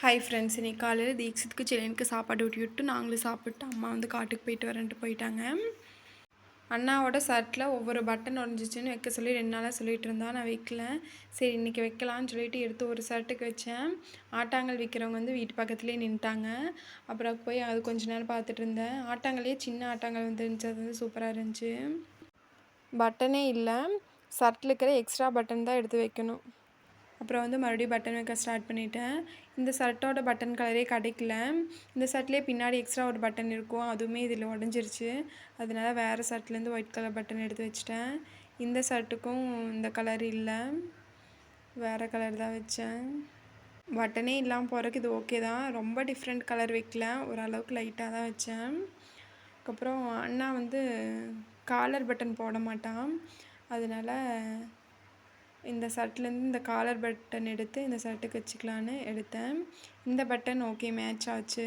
Hi friends இன்னைக்கு காலையில் தீக்ஷித்துக்கு செல்லனுக்கு சாப்பாடு ஊட்டி விட்டு நாங்களும் சாப்பிட்டு அம்மா வந்து காட்டுக்கு போயிட்டு வரேன்ட்டு போயிட்டாங்க. அண்ணாவோட ஷர்ட்டில் ஒவ்வொரு பட்டன் உடஞ்சிச்சின்னு வைக்க சொல்லி ரெண்டு நாளாக சொல்லிகிட்டு இருந்தா நான் வைக்கல. சரி இன்றைக்கி வைக்கலான்னு சொல்லிட்டு எடுத்து ஒரு ஷர்ட்டுக்கு வச்சேன். ஆட்டாங்கல் விற்கிறவங்க வந்து வீட்டு பக்கத்துலேயே நின்ட்டாங்க அப்புறம் போய் அது கொஞ்ச நேரம் பார்த்துட்டு இருந்தேன். ஆட்டாங்கல்லையே சின்ன ஆட்டாங்கல் வந்துருந்துச்சு அது வந்து சூப்பராக இருந்துச்சு. பட்டனே இல்லை. ஷர்ட்டில் இருக்கிற எக்ஸ்ட்ரா பட்டன் தான் எடுத்து வைக்கணும். அப்புறம் வந்து மறுபடியும் பட்டன் வைக்க ஸ்டார்ட் பண்ணிட்டேன். இந்த ஷர்ட்டோட பட்டன் கலரே கிடைக்கல. இந்த ஷர்ட்லேயே பின்னாடி எக்ஸ்ட்ரா ஒரு பட்டன் இருக்கும். அதுவுமே இதில் உடஞ்சிருச்சு. அதனால வேறு ஷர்ட்லேருந்து ஒயிட் கலர் பட்டன் எடுத்து வச்சிட்டேன். இந்த ஷர்ட்டுக்கும் இந்த கலர் இல்லை. வேறு கலர் தான் வச்சேன். பட்டனே இல்லாமல் போகிறக்கு இது ஓகே தான். ரொம்ப டிஃப்ரெண்ட் கலர் வைக்கல. ஓரளவுக்கு லைட்டாக தான் வச்சேன். அதுக்கப்புறம் அண்ணா வந்து காலர் பட்டன் போட மாட்டான். அதனால் இந்த ஷர்ட்லேருந்து இந்த காலர் பட்டன் எடுத்து இந்த ஷர்ட்டுக்கு வச்சுக்கலான்னு எடுத்தேன். இந்த பட்டன் ஓகே மேட்ச் ஆச்சு.